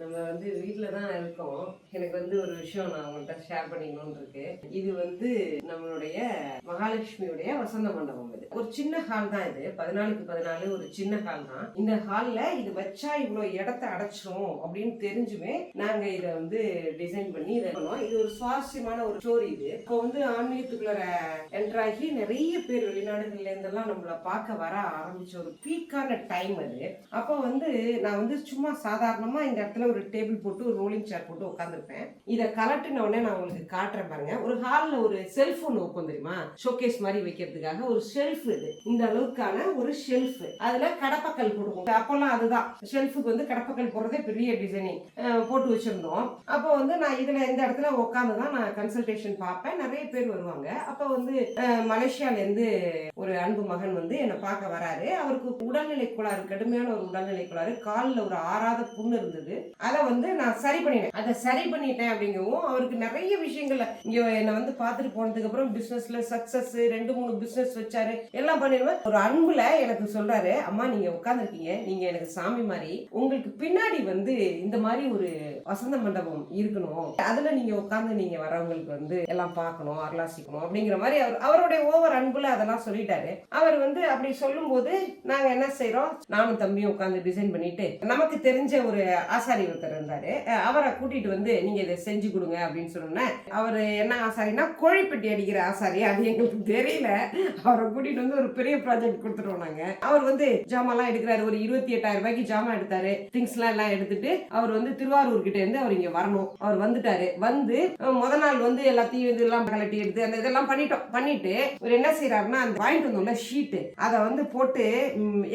நம்ம வந்து வீட்டில் தான் இருக்கோம். எனக்கு வந்து ஒரு விஷயம் நான் உங்கள்கிட்ட ஷேர் பண்ணிக்கணும்னு இருக்கு. இது வந்து நம்மளுடைய மகாலட்சுமியுடைய வசந்த மண்டபம் இது. ஒரு சின்ன ஹால் தான் இது. பதினாலுக்கு பதினாலு ஒரு சின்ன ஹால் தான். இந்த ஹாலில் இது வச்சா இவ்வளோ இடத்த அடைச்சிரும் அப்படின்னு தெரிஞ்சுமே நாங்கள் இதை வந்து டிசைன் பண்ணி இதை பண்ணோம். இது ஒரு சுவாரஸ்யமான ஒரு ஸ்டோரி இது. இப்போ வந்து ஆன்மீகத்துக்குள்ள என்ட்ராகி நிறைய பேர் வெளிநாடுகள்ல இருந்தெல்லாம் நம்மள பார்க்க வர ஆரம்பிச்ச ஒரு பீக்கான டைம் அது. அப்போ வந்து நான் வந்து சும்மா சாதாரணமாக அம்மா இந்த இடத்துல ஒரு டேபிள் போட்டு ஒரு ரோலிங் சேர் போட்டு உட்காந்துருப்பேன் இதை கலட்டின உடனே நான் உங்களுக்கு காட்டுறேன் பாருங்க. ஒரு ஹாலில் ஒரு செல்போன் வைப்போம் தெரியுமா? ஷோகேஸ் மாதிரி வைக்கிறதுக்காக ஒரு ஷெல்ஃப் இது. இந்த அளவுக்கான ஒரு ஷெல்ஃப் அதில் கடப்பக்கல் போடுவோம். அப்போல்லாம் அதுதான். ஷெல்ஃபுக்கு வந்து கடப்பக்கல் போடுறதே பெரிய டிசைனிங் போட்டு வச்சுருந்தோம். அப்போ வந்து நான் இதில் இந்த இடத்துல உட்காந்து தான் நான் கன்சல்டேஷன் பார்ப்பேன். நிறைய பேர் வருவாங்க. அப்போ வந்து அஹ், ஒரு அன்பு மகன் வந்து என்னை பார்க்க வராரு. அவருக்கு உடல்நிலை கோளாறு கடுமையான ஒரு உடல்நிலை கோளாறு. காலில் ஒரு ஆறாத புண்ணு இருந்தது. அதை வந்து நான் சரி பண்ணிட்டேன். அதை சரி பண்ணிட்டேன் அப்படிங்கவும் அவருக்கு நிறைய விஷயங்கள்ல இங்கே என்னை வந்து பார்த்துட்டு போனதுக்கு அப்புறம் பிசினஸ்ல சக்சஸ் ரெண்டு மூணு பிசினஸ் வச்சாரு. எல்லாம் பண்ணிடுவேன். ஒரு அன்புல எனக்கு சொல்றாரு அம்மா நீங்க உட்காந்துருக்கீங்க நீங்க எனக்கு சாமி மாதிரி. உங்களுக்கு பின்னாடி வந்து இந்த மாதிரி ஒரு வசந்த மண்டபம் இருக்கணும். அதுல நீங்க உட்காந்து நீங்க வரவங்களுக்கு வந்து எல்லாம் பார்க்கணும் அருளாசிக்கணும் அப்படிங்கிற மாதிரி அவர் அவருடைய ஓவர் அன்புல அதெல்லாம் சொல்லிட்டாரு. அவர் வந்து அப்படி சொல்லும்போது நாங்க என்ன செய்யறோம் நானும் தம்பியும் உட்காந்து டிசைன் பண்ணிட்டு நமக்கு தெரிஞ்ச ஒரு ஆசாரி ஒருத்தர் இருந்தாரு. அவரை கூட்டிட்டு வந்து நீங்க இதை செஞ்சு கொடுங்க அப்படின்னு சொன்னோன்னே அவர் என்ன ஆசாரினா கோழிப்பட்டி அடிக்கிற ஆசாரி. அது எங்களுக்கு தெரியல. அவரை கூட்டிட்டு வந்து ஒரு பெரிய ப்ராஜெக்ட் கொடுத்துருவோம் நாங்க. அவர் வந்து ஜாமான்லாம் எடுக்கிறாரு. ஒரு இருபத்தி எட்டாயிரம் ரூபாய்க்கு ஜாமான் எடுத்தாரு. திங்ஸ் எல்லாம் எல்லாம் எடுத்துட்டு அவர் வந்து திருவாரூர் கிட்ட இருந்து அவர் இங்க வரணும். அவர் வந்துட்டாரு. வந்து முத நாள் வந்து எல்லாத்தையும் இதெல்லாம் கலட்டி எடுத்து அந்த இதெல்லாம் பண்ணிட்டோம். பண்ணிட்டு அவர் என்ன செய்யறாருன்னா அந்த வாங்கிட்டு வந்தோம்ல ஷீட்டு அதை வந்து போட்டு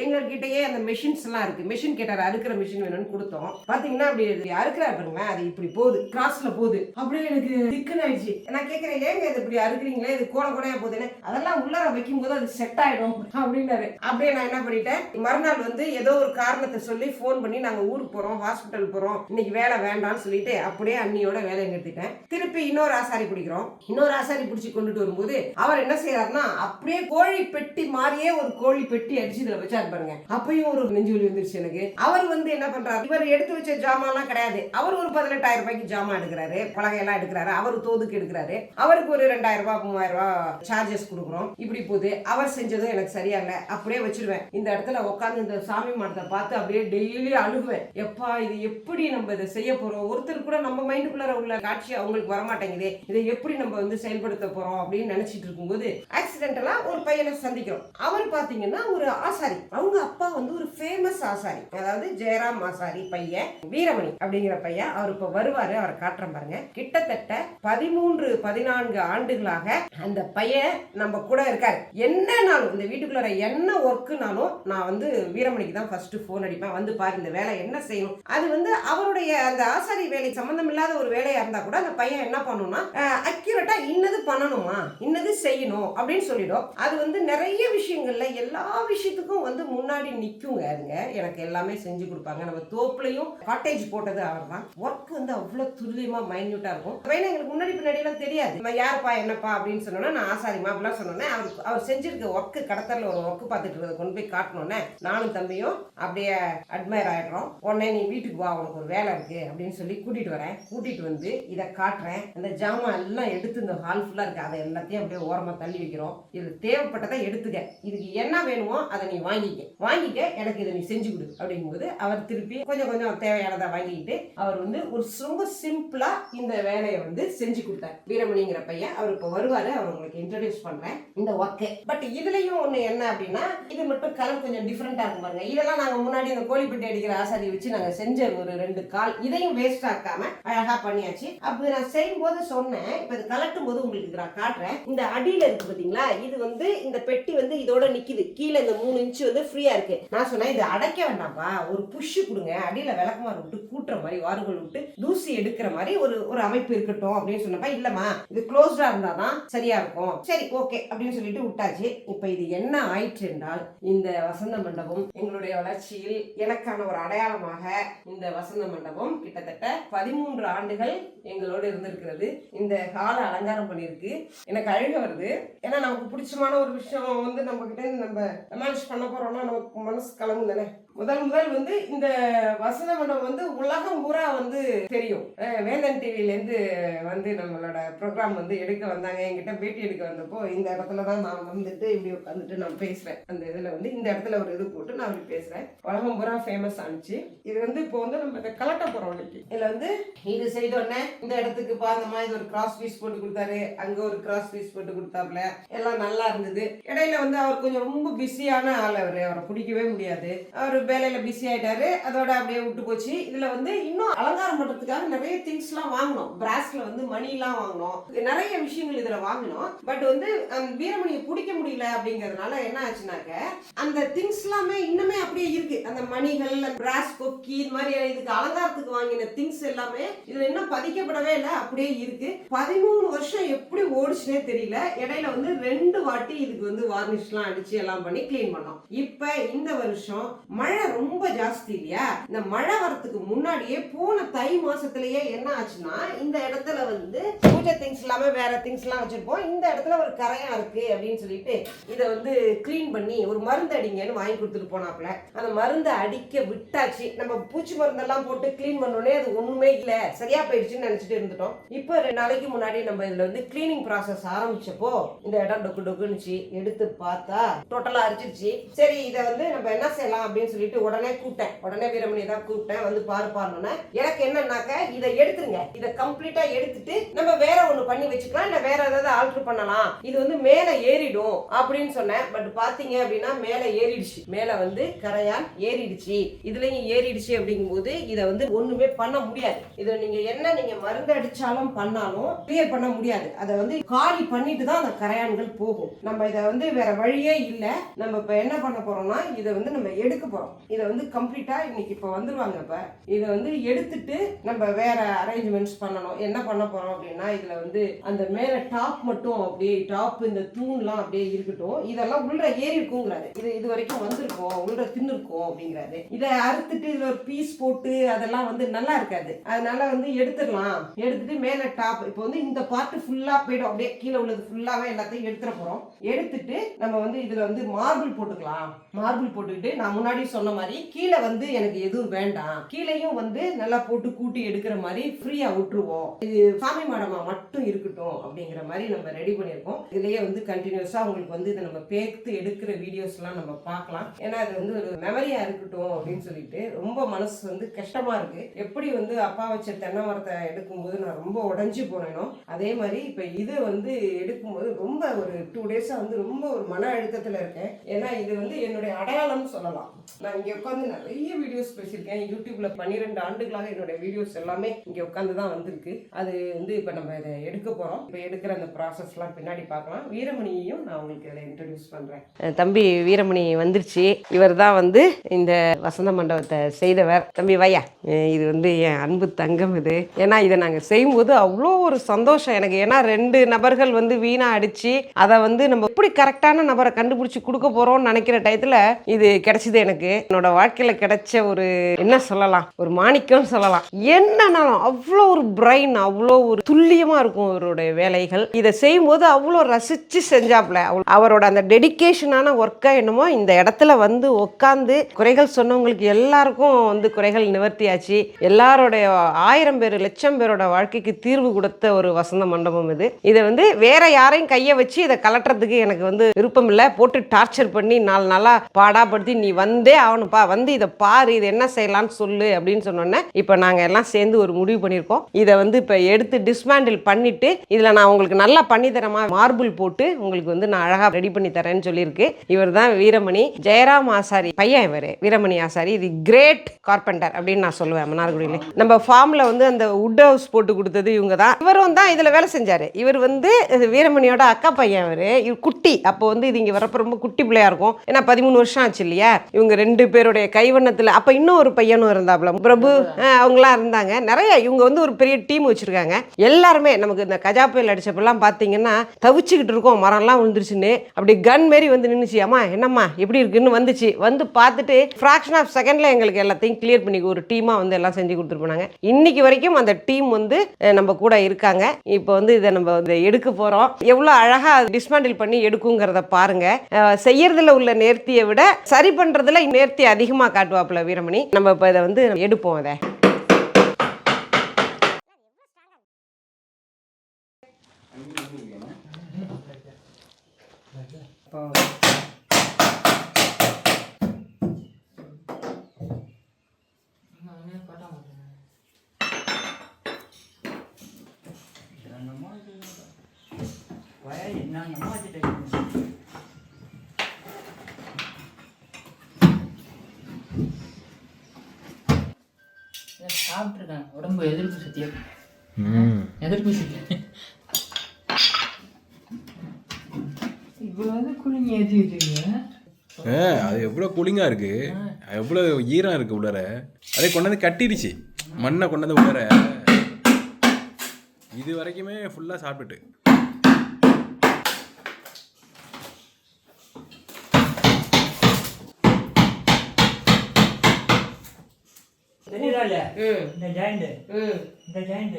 எங்ககிட்டயே அந்த மெஷின்ஸ் எல்லாம் இருக்கு. மெஷின் கேட்டாரு அறுக்கிற மிஷின் வேணும்னு கொடுத்தோம். பாத்தீங்கன்னா அப்படி அறுக்கிறா அறுக்கிறாரு அது இப்படி போகுது. கிராஸ்ல போகுது. அப்படியே எனக்கு திக்குன்னு ஆயிடுச்சு. நான் கேட்கறேன் ஏங்க இது இப்படி அறுக்குறீங்களே? இது கோல கோணையா போகுதுன்னு. அதெல்லாம் உள்ளார வைக்கும் போது அது செட் ஆயிடும் அப்படின்னாரு. அப்படியே நான் என்ன பண்ணிட்டேன் மறுநாள் வந்து ஏதோ ஒரு காரணத்தை சொல்லி ஃபோன் பண்ணி நாங்க ஊருக்கு போறோம் ஹாஸ்பிட்டல் போறோம். இன்னைக்கு வேலை வேண்டாம்னு சொல்லிட்டு அப்படியே அண்ணியோட வேலையை நிறுத்திட்டேன். திருப்பி இன்னொரு ஆசாரி பிடிக்கிறோம். இன்னொரு ஆசாரி பிடிச்சி கொண்டுட்டு வரும்போது அவர் என்ன செய்யறாருன்னா அப்படியே கோழி பெட்டி மாதிரியே ஒரு கோழி பெட்டி அடிச்சு இதுல வச்சாரு பாருங்க. அப்பயும் ஒரு நெஞ்சு வலி வந்துருச்சு எனக்கு. அவர் வந்து என்ன பண்றாரு இவர் எடுத்து வச்ச ஜாமான்லாம் கிடையாது. அவர் ஒரு பதினெட்டாயிரம் ரூபாய்க்கு ஜாமான் எடுக்கிறாரு பலகையெல்லாம் எடுக்கிறாரு அவர் தோதுக்கு எடுக்கிறாரு. அவருக்கு ஒரு ரெண்டாயிரம் ரூபாய் மூவாயிரம் ரூபாய் சார்ஜஸ் கொடுக்குறோம். இப்படி போகுது அவர் செஞ்சதும் எனக்கு சரியா இல்ல. அப்படியே வச்சிருவேன். இந்த இடத்துல உட்காந்து இந்த சாமி மரத்தை பார்த்து அப்படியே டெய்லி அழுகுவேன். எப்பா இது எப்படி நம்ம இதை செய்ய போறோம் ஒருத்தர் கூட நம்ம மைண்டுக்குள்ளார உள்ள காட்சி அவங்களுக்கு வரமாட்டேங்குது. இதை எப்படி நம்ம வந்து செயல்படுத்த போறோம் அப்படின்னு நினைச்சிட்டு இருக்கும்போது ஆக்சிடென்டலா ஒரு பையனை சந்திக்கிறோம். அவர் பாத்தீங்கன்னா ஒரு ஆசாரி. அவங்க அப்பா வந்து ஒரு ஃபேமஸ் ஆசாரி. அதாவது ஜெயராம் ஆசாரி பையன் வீரமணி அப்படிங்கிற பையன். அவர் இப்ப வருவாரு அவரை காட்டுறேன் பாருங்க. கிட்டத்தட்ட பதிமூன்று பதினான்கு ஆண்டுகளாக அந்த பையன் நம்ம கூட இருக்காரு. என்னனாலும் இந்த வீட்டுக்குள்ளார என்ன ஒர்க்குனாலும் நான் வந்து வீரமணிக்கு தான் ஃபர்ஸ்ட் ஃபோன் அடிப்பேன். வந்து பாரு இந்த வேலை என்ன செய்யணும்? அது வந்து அவருடைய அந்த ஆசாரி வேலை சம்மந்தம் இல்லாத ஒரு வேலையா இருந்தா கூட அந்த பையன் என்ன பண்ணும்னா அக்யூரேட்டாக இன்னது பண்ணணுமா? இன்னது செய்யணும் அப்படின்னு சொல்லிடும். அது வந்து நிறைய விஷயங்கள்ல எல்லா விஷயத்துக்கும் வந்து முன்னாடி நிற்குங்க அதுங்க. எனக்கு எல்லாமே செஞ்சு கொடுப்பாங்க. நம்ம தோப்புலையும் காட்டேஜ் போட்டது அவர் தான் ஒர்க் வந்து அவ்வளவு துல்லியமா மைன்யூட்டா இருக்கும். பையன் எங்களுக்கு முன்னாடி பின்னாடி எல்லாம் தெரியாது. நம்ம யாருப்பா என்னப்பா அப்படின்னு சொன்னோன்னா நான் ஆசாரிமா அப்படிலாம் சொன்னோன்னே அவர் அவர் செஞ்சிருக்க ஒர்க்கு கடத்தல ஒரு ஒர்க்கு பார்த்துட்டு இருக்கிறத கொண்டு போய் காட்டணுன்னே நானும் தம்பியும் அப்படியே அட்மையர் ஆயிடுறோம். உடனே நீ வீட்டுக்கு வா உனக்கு ஒரு வேலை இருக்கு அப்படின்னு சொல்லி கூட்டிட்டு வரேன். கூட்டிட்டு வந்து இதை காட்டுறேன். அந்த ஜாமான் எல்லாம் எடுத்து இந்த ஹால் ஃபுல்லா இருக்கு. அதை எல்லாத்தையும் அப்படியே ஓரமா தள்ளி வைக்கிறோம். இது தேவைப்பட்டதை எடுத்துக்க. இதுக்கு என்ன வேணுமோ அதை நீ வாங்கிக்க. வாங்கிக்க எனக்கு இதை நீ செஞ்சு கொடு அப்படிங்கும்போது அவர் திருப்பி கொஞ்சம் கொஞ்சம் தேவையானதை வாங்கிக்கிட்டு அவர் வந்து ஒரு ரொம்ப சிம்பிளா இந்த வேலையை வந்து செஞ்சு கொடுத்தார். வீரமணிங்கிற பையன் அவர் இப்போ வருவாரு. அவர் உங்களுக்கு இன்ட்ரடியூஸ் பண்றேன். இந்த ஒர்க்கு பட் இதுலயும் ஒண்ணு என்ன அப்படின்னா இது மட்டும் கலர் கொஞ்சம் டிஃப்ரெண்டா இருக்கும் பாருங்க. இதெல்லாம் நாங்க முன்னாடி இந்த கோழிப்பட்டி அடிக்கிற ஆசாரியை வச்சு நாங்க செஞ்ச ஒரு ரெண்டு கால். இதையும் வேஸ்ட் ஆக்காம அழகா பண்ணியாச்சு. அப்படி நான் செய்யும் போது சொன்னேன் இப்ப இது கலட்டும் போது உங்களுக்கு நான் காட்டுறேன். இந்த அடியில இருக்கு பாத்தீங்களா? இது வந்து இந்த பெட்டி வந்து இதோட நிக்குது. கீழே இந்த மூணு இன்ச்சு வந்து ஃப்ரீயா இருக்கு. நான் சொன்னேன் இது அடைக்க வேண்டாம்ப்பா. ஒரு புஷ் கொடுங்க. அடியில விளக்குமாறு விட்டு கூட்டுற மாதிரி வாருகள் விட்டு தூசி எடுக்கிற மாதிரி ஒரு ஒரு அமைப்பு இருக்கட்டும். அப்படின்னு சொன்னப்ப இல்லம்மா இது க்ளோஸ்டா இருந்தாதான் சரியா இருக்கும். சரி ஓகே அப்படின்னு சொல்லிட்டு விட்டாச்சு. இப்ப இது என்ன ஆயிற்று என்றால் இந்த வசந்த மண்டபம் எங்களுடைய வளர்ச்சியில் எனக்கான ஒரு அடையாளமாக இந்த வசந்த மண்டபம் கிட்டத்தட்ட பதிமூன்று ஆண்டுகள் எங்களோடு இருந்திருக்கிறது. இந்த காலை அலங்காரம் பண்ணியிருக்கு எனக்கு அழுக வருது. ஏன்னா நமக்கு பிடிச்சமான ஒரு விஷயம் வந்து நம்ம கிட்ட நம்ம மேனேஜ் பண்ண போறோம்னா நமக்கு மனசு கலங்கு தானே முதல் முதல் வந்து இந்த வசன மண்டபம் வந்து உலகம் பூரா வந்து தெரியும். வேந்தன் டிவிலேருந்து வந்து நம்மளோட ப்ரோக்ராம் வந்து எடுக்க வந்தாங்க. என்கிட்ட பேட்டி எடுக்க வந்தப்போ இந்த இடத்துல தான் நான் வந்துட்டு இப்படி உட்காந்துட்டு நான் பேசுறேன். அந்த இதில் வந்து இந்த இடத்துல ஒரு இது போட்டு நான் அப்படி பேசுறேன். உலகம் பூரா ஃபேமஸ் ஆனிச்சு. இது வந்து இப்போ வந்து நம்ம இதை கலட்ட போகிறோம் இன்னைக்கு. இதில் வந்து இது செய்த உடனே இந்த இடத்துக்கு பார்த்தோமா இது ஒரு கிராஸ் பீஸ் போட்டு கொடுத்தாரு. அங்கே ஒரு கிராஸ் பீஸ் போட்டு கொடுத்தாப்புல. எல்லாம் நல்லா இருந்தது. இடையில வந்து அவர் கொஞ்சம் ரொம்ப பிஸியான ஆள் அவர். அவரை பிடிக்கவே முடியாது. அவர் வேலையில் பிஸி ஆகிட்டாரு அதோட அப்படியே விட்டு போச்சு. இதில் வந்து இன்னும் அலங்காரம் பண்ணுறதுக்காக நிறைய திங்ஸ்லாம் வாங்கினோம். பிராஸில் வந்து மணிலாம் வாங்கினோம். நிறைய விஷயங்கள் இதில் வாங்கினோம். பட் வந்து அந்த வீரமணியை பிடிக்க முடியல அப்படிங்கிறதுனால என்ன ஆச்சுனாக்க அந்த திங்ஸ் எல்லாமே இன்னுமே அப்படியே இருக்கு. அந்த மணிகள் பிராஸ் கொக்கி இது மாதிரி இதுக்கு அலங்காரத்துக்கு வாங்கின திங்ஸ் எல்லாமே இதில் இன்னும் பதிக்கப்படவே இல்லை. அப்படியே இருக்கு. பதிமூணு வருஷம் எப்படி ஓடிச்சுனே தெரியல. இடையில வந்து ரெண்டு வாட்டி இதுக்கு வந்து வார்னிஷ்லாம் அடிச்சு எல்லாம் பண்ணி க்ளீன் பண்ணோம். இப்போ இந்த வருஷம் மழை ரொம்ப ஜாஸ்தி இல்லையா? இந்த மழை வரத்துக்கு முன்னாடியே போன தை மாசத்துலயே என்ன ஆச்சுன்னா இந்த இடத்துல வந்து பூஜை திங்ஸ் இல்லாம வேற திங்ஸ் எல்லாம் வச்சிருப்போம். இந்த இடத்துல ஒரு கரையா இருக்கு அப்படின்னு சொல்லிட்டு இதை வந்து க்ளீன் பண்ணி ஒரு மருந்து அடிங்கன்னு வாங்கி கொடுத்துட்டு போனாப்ல அந்த மருந்தை அடிக்க விட்டாச்சு. நம்ம பூச்சி மருந்தெல்லாம் போட்டு க்ளீன் பண்ணோடனே அது ஒண்ணுமே இல்ல. சரியா போயிடுச்சுன்னு நினைச்சிட்டு இருந்துட்டோம். இப்போ ரெண்டு நாளைக்கு முன்னாடி நம்ம இதுல வந்து க்ளீனிங் ப்ராசஸ் ஆரம்பிச்சப்போ இந்த இடம் டொக்கு டொக்குனுச்சு எடுத்து பார்த்தா டோட்டலா அரிச்சிருச்சு. சரி இதை வந்து நம்ம என்ன செய்யலாம் அப்படின்னு சொல்லிட்டு உடனே கூப்பிட்டேன். உடனே வீரமணி தான் கூப்பிட்டேன். வந்து பாரு பாருன்னு. எனக்கு என்னன்னாக்க இதை எடுத்துருங்க. இதை கம்ப்ளீட்டா எடுத்துட்டு நம்ம வேற ஒண்ணு பண்ணி வச்சுக்கலாம். இல்ல வேற ஏதாவது ஆல்டர் பண்ணலாம். இது வந்து மேல ஏறிடும் அப்படின்னு சொன்னேன். பட் பாத்தீங்க அப்படின்னா மேல ஏறிடுச்சு. மேல வந்து கரையான் ஏறிடுச்சு. இதுலயும் ஏறிடுச்சு அப்படிங்கும்போது இதை வந்து ஒண்ணுமே பண்ண முடியாது. இதை நீங்க என்ன நீங்க மருந்து அடிச்சாலும் பண்ணாலும் கிளியர் பண்ண முடியாது. அதை வந்து காலி பண்ணிட்டு தான் அந்த கரையான்கள் போகும். நம்ம இதை வந்து வேற வழியே இல்ல. நம்ம இப்ப என்ன பண்ண போறோம்னா இதை வந்து நம்ம எடுக்க போறோம். இதை வந்து கம்ப்ளீட்டாக இன்னைக்கு இப்போ வந்துருவாங்க இப்போ. இதை வந்து எடுத்துட்டு நம்ம வேற அரேஞ்ச்மெண்ட்ஸ் பண்ணணும். என்ன பண்ண போறோம் அப்படின்னா இதில் வந்து அந்த மேலே டாப் மட்டும் அப்படியே டாப் இந்த தூண்லாம் அப்படியே இருக்கட்டும். இதெல்லாம் உள்ள ஏறி இருக்குங்கிறாரு இது இது வரைக்கும் வந்திருக்கோம். உள்ள தின்னுருக்கோம் அப்படிங்கிறாரு. இதை அறுத்துட்டு இதில் ஒரு பீஸ் போட்டு அதெல்லாம் வந்து நல்லா இருக்காது. அதனால வந்து எடுத்துடலாம். எடுத்துட்டு மேலே டாப் இப்போ வந்து இந்த பார்ட்டு ஃபுல்லாக போயிடும். அப்படியே கீழே உள்ளது ஃபுல்லாவே எல்லாத்தையும் எடுத்துட போகிறோம் எடுத்துட்டு நம்ம வந்து இதில் வந்து மார்பிள் போட்டுக்கலாம். மார்பிள் போட்டுக்கிட்டு நான் முன்னாடி சொன்ன சொன்ன மாதிரி கீழே வந்து எனக்கு எதுவும் வேண்டாம். கீழேயும் வந்து நல்லா போட்டு கூட்டி எடுக்கிற மாதிரி ஃப்ரீயா விட்டுருவோம். இது சாமி மாடமா மட்டும் இருக்கட்டும் அப்படிங்கிற மாதிரி நம்ம ரெடி பண்ணியிருக்கோம். இதுலயே வந்து கண்டினியூஸா உங்களுக்கு வந்து இதை நம்ம பேர்த்து எடுக்கிற வீடியோஸ் எல்லாம் நம்ம பார்க்கலாம். ஏன்னா இது வந்து ஒரு மெமரியா இருக்கட்டும் அப்படின்னு சொல்லிட்டு ரொம்ப மனசு வந்து கஷ்டமா இருக்கு. எப்படி வந்து அப்பா வச்ச தென்னை மரத்தை எடுக்கும்போது நான் ரொம்ப உடஞ்சி போனேனோ அதே மாதிரி இப்ப இது வந்து எடுக்கும்போது ரொம்ப ஒரு டூ டேஸா வந்து ரொம்ப ஒரு மன அழுத்தத்துல இருக்கேன். ஏன்னா இது வந்து என்னுடைய அடையாளம்னு சொல்லலாம். நான் இங்கே உட்காந்து நிறைய வீடியோஸ் பேசியிருக்கேன். யூடியூப்ல பன்னிரெண்டு ஆண்டுகளாக என்னுடைய வீடியோஸ் எல்லாமே இங்கே உட்காந்து தான் வந்திருக்கு. அது வந்து இப்போ நம்ம இதை எடுக்க போகிறோம் இப்போ எடுக்கிற அந்த ப்ராசஸ்லாம் பின்னாடி பார்க்கலாம். வீரமணியையும் நான் உங்களுக்கு இதில் இன்ட்ரடியூஸ் பண்ணுறேன் தம்பி வீரமணி வந்துருச்சு. இவர் தான் வந்து இந்த வசந்த மண்டபத்தை செய்தவர். தம்பி வையா இது வந்து என் அன்பு தங்கம் இது. ஏன்னா இதை நாங்கள் செய்யும்போது அவ்வளோ ஒரு சந்தோஷம் எனக்கு. ஏன்னா ரெண்டு நபர்கள் வந்து வீணாக அடிச்சு அதை வந்து நம்ம எப்படி கரெக்டான நபரை கண்டுபிடிச்சி கொடுக்க போகிறோம்னு நினைக்கிற டயத்தில் இது கிடைச்சிது எனக்கு. என்னோட வாழ்க்கையில் கிடைச்ச ஒரு என்ன சொல்லலாம் ஒரு மாணிக்கம்னு சொல்லலாம். என்னன்னாலும் அவ்வளோ ஒரு பிரைன் அவ்வளோ ஒரு துல்லியமாக இருக்கும் அவருடைய வேலைகள். இதை செய்யும்போது அவ்வளோ ரசித்து செஞ்சாப்ல அவரோட அந்த டெடிகேஷனான ஒர்க்காக என்னமோ இந்த இடத்துல வந்து உட்காந்து குறைகள் சொன்னவங்களுக்கு எல்லாருக்கும் வந்து குறைகள் நிவர்த்தியாச்சு. எல்லாருடைய ஆயிரம் பேர் லட்சம் பேரோட வாழ்க்கைக்கு தீர்வு கொடுத்த ஒரு வசந்த மண்டபம் இது. இதை வந்து வேற யாரையும் கையை வச்சு இதை கலட்டுறதுக்கு எனக்கு வந்து விருப்பம் இல்லை போட்டு டார்ச்சர் பண்ணி நாலு நாளா பாடாப்படுத்தி நீ வந்தே ஆகணும்ப்பா வந்து இதை பாரு இது என்ன செய்யலாம்னு சொல்லு அப்படின்னு சொன்னோன்னே இப்போ நாங்கள் எல்லாம் சேர்ந்து ஒரு முடிவு பண்ணியிருக்கோம். இதை வந்து இப்போ எடுத்து டிஸ்மேண்டில் பண்ணிட்டு இதில் நான் உங்களுக்கு நல்லா பண்ணி தரமா மார்பிள் போட்டு உங்களுக்கு வந்து நான் அழகாக ரெடி பண்ணி தரேன்னு சொல்லியிருக்கு. இவர் தான் வீரமணி ஜெயராம் ஆசாரி பையன் இவர். வீரமணி ஆசாரி இது கிரேட் கார்பெண்டர் அப்படின்னு நான் சொல்லுவேன் மன்னார்குடியில். நம்ம ஃபார்மில் வந்து அந்த உட் ஹவுஸ் போட்டு கொடுத்தது இவங்க தான் இவரும் தான் இதில் வேலை செஞ்சார். இவர் வந்து இது வீரமணியோட அக்கா பையன் இவர். இவர் குட்டி. அப்போ வந்து இது இங்கே வரப்போ ரொம்ப குட்டி பிள்ளையா இருக்கும். ஏன்னா பதிமூணு வருஷம் ஆச்சு இல்லையா? இவங்க ரெண்டு பேருடைய கைவண்ணத்தில் அப்போ இன்னும் ஒரு பையனும் இருந்தாப்புல பிரபு அவங்களாம் இருந்தாங்க. நிறைய இவங்க வந்து ஒரு பெரிய டீம் வச்சிருக்காங்க. எல்லாருமே நமக்கு இந்த கஜா புயல் அடிச்சப்பெல்லாம் பார்த்தீங்கன்னா தவிச்சுக்கிட்டு இருக்கோம். மரம்லாம் விழுந்துருச்சுன்னு அப்படி கன் மாரி வந்து நின்றுச்சு அம்மா என்னம்மா எப்படி இருக்குன்னு? வந்துச்சு. வந்து பார்த்துட்டு ஃப்ராக்ஷன் ஆஃப் செகண்ட்ல எங்களுக்கு எல்லாத்தையும் கிளியர் பண்ணி ஒரு டீமாக வந்து எல்லாம் செஞ்சு கொடுத்துட்டு போனாங்க. இன்னைக்கு வரைக்கும் அந்த டீம் வந்து நம்ம கூட இருக்காங்க. இப்போ வந்து இதை நம்ம வந்து எடுக்க போகிறோம் எவ்வளோ அழகாக டிஸ்மேண்டில் பண்ணி எடுக்குங்கிறத பாருங்க. அஹ், செய்யறதுல உள்ள நேர்த்தியை விட சரி பண்ணுறதுல நேர்த்தி உயர்த்தி அதிகமாக காட்டுவாப்புல வீரமணி. நம்ம இப்போ இதை வந்து எடுப்போம் அதை என்னமோ இது. வயல் என்னென்னமோ வச்சுட்டு சாப்பிட்ருக்கேன் உடம்பு எதிர்ப்பு சக்தியா ம். எதிர்ப்பு சக்தி. இவ்வளவு குளிங்க ஏற்றி வச்சுருக்கீங்க ஏ அது எவ்வளோ கூலிங்காக இருக்கு. எவ்வளோ ஈரம் இருக்கு உள்ளார. அதே கொண்டாந்து கட்டிடுச்சு. மண்ணை கொண்டாந்து உள்ளார. இது வரைக்குமே ஃபுல்லாக சாப்பிட்டுட்டு தெரியல ம் இந்த ஜாயிண்ட் இந்த ஜாயிண்ட்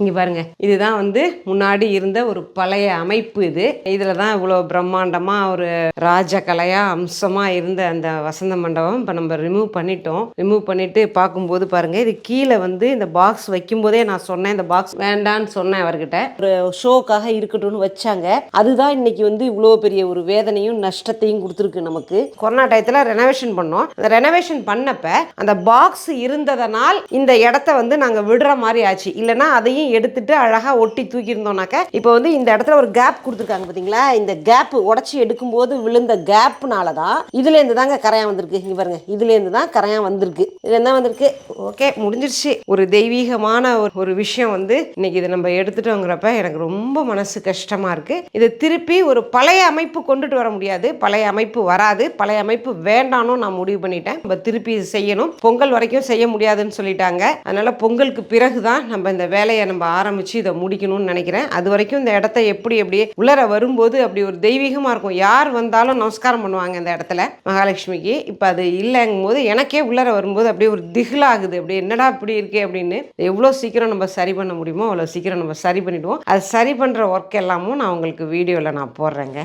இங்க பாருங்க. இதுதான் வந்து முன்னாடி இருந்த ஒரு பழைய அமைப்பு இது. இதுல தான் இவ்வளோ பிரம்மாண்டமா ஒரு ராஜகலையா அம்சமா இருந்த அந்த வசந்த மண்டபம் இப்போ நம்ம ரிமூவ் பண்ணிட்டோம். ரிமூவ் பண்ணிட்டு பார்க்கும்போது பாருங்க இது கீழே வந்து இந்த பாக்ஸ் வைக்கும்போதே நான் சொன்னேன் இந்த பாக்ஸ் வேண்டான்னு சொன்னேன் அவர்கிட்ட. ஒரு ஷோக்காக இருக்கட்டும்னு வச்சாங்க. அதுதான் இன்னைக்கு வந்து இவ்வளோ பெரிய ஒரு வேதனையும் நஷ்டத்தையும் கொடுத்துருக்கு நமக்கு. கொரோனா டயத்தில் ரெனோவேஷன் பண்ணோம். அந்த ரெனோவேஷன் பண்ணப்ப அந்த பாக்ஸ் இருந்ததனால் இந்த இடத்த வந்து நாங்கள் விடுற மாதிரி ஆச்சு. இல்லைன்னா அதையும் எடுத்துட்டு அழகாக ஒட்டி தூக்கியிருந்தோம்னாக்க இப்போ வந்து இந்த இடத்துல ஒரு கேப் கொடுத்துருக்காங்க பார்த்தீங்களா இந்த கேப் உடச்சி எடுக்கும்போது விழுந்த கேப்னால தான் இதுலேருந்து தாங்க கரையான் வந்திருக்கு. இங்கே பாருங்க இதுலேருந்து தான் கரையான் வந்திருக்கு. இதுலேருந்து தான் வந்திருக்கு. ஓகே முடிஞ்சிருச்சு. ஒரு தெய்வீகமான ஒரு ஒரு விஷயம் வந்து இன்னைக்கு இதை நம்ம எடுத்துட்டோங்கிறப்ப எனக்கு ரொம்ப மனசு கஷ்டமாக இருக்குது இதை திருப்பி ஒரு பழைய அமைப்பு கொண்டுட்டு வர முடியாது. பழைய அமைப்பு வராது. பழைய அமைப்பு வேண்டாம்னு நான் முடிவு பண்ணிட்டேன். நம்ம திருப்பி இது செய்யணும். பொங்கல் வரைக்கும் செய்ய முடியாதுன்னு சொல்லிட்டாங்க. அதனால பொங்கலுக்கு பிறகு தான் நம்ம இந்த வேலையை நம்ம ஆரம்பிச்சு இதை முடிக்கணும்னு நினைக்கிறேன். அது வரைக்கும் இந்த இடத்த எப்படி அப்படியே உள்ளர வரும்போது அப்படி ஒரு தெய்வீகமாக இருக்கும். யார் வந்தாலும் நமஸ்காரம் பண்ணுவாங்க இந்த இடத்துல மகாலட்சுமிக்கு. இப்போ அது இல்லைங்கும் போது எனக்கே உள்ளர வரும்போது அப்படியே ஒரு திகிலாகுது. அப்படியே என்னடா இப்படி இருக்கே அப்படின்னு. எவ்வளோ சீக்கிரம் நம்ம சரி பண்ண முடியுமோ அவ்வளோ சீக்கிரம் நம்ம சரி பண்ணிடுவோம். அது சரி பண்ணுற ஒர்க் எல்லாமும் நான் உங்களுக்கு வீடியோவில் நான் போடுறேங்க.